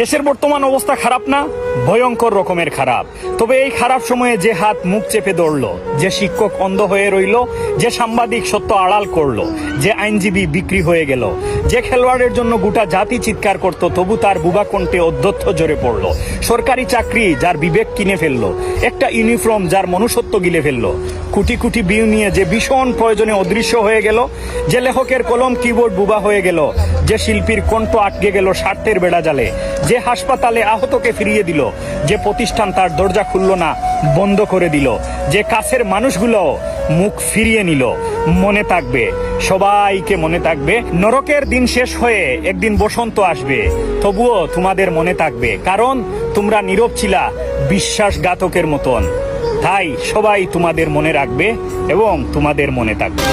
দেশের বর্তমান অবস্থা খারাপ না? ভয়ঙ্কর রকমের খারাপ। তবে এই খারাপ সময়ে যে হাত মুখ চেপে ধরলো যে শিক্ষক অন্ধ হয়ে রইল, যে সাংবাদিক সত্য আড়াল করল, যে আইনজীবী বিক্রি হয়ে গেল, যে খেলোয়াড়ের জন্য গোটা জাতি চিৎকার করত, তবু তার বুবা কণ্ঠে অধ্যত্থ জোরে পড়ল। সরকারি চাকরি যার বিবেক কিনে ফেলল, একটা ইউনিফর্ম যার মনুষ্যত্ব গিলে ফেলল। কোটি কোটি বিউ নিয়ে যে ভীষণ প্রয়োজনে অদৃশ্য হয়ে গেল, যে লেখকের কলম, কিবোর্ড বুবা হয়ে গেল, যে শিল্পীর কণ্ঠ আটকে গেল স্বার্থের বেড়া জালে যে হাসপাতালে আহতকে ফিরিয়ে দিল যে প্রতিষ্ঠান তার দরজা খুলল না, বন্ধ করে দিল, যে কাছের মানুষগুলো মুখ ফিরিয়ে নিল, মনে থাকবে, সবাইকে মনে থাকবে, নরকের দিন শেষ হয়ে একদিন বসন্ত আসবে, তবুও তোমাদের মনে থাকবে, কারণ তোমরা নীরব ছিলা বিশ্বাসঘাতকের মতন, তাই সবাই তোমাদের মনে রাখবে এবং তোমাদের মনে থাকবে।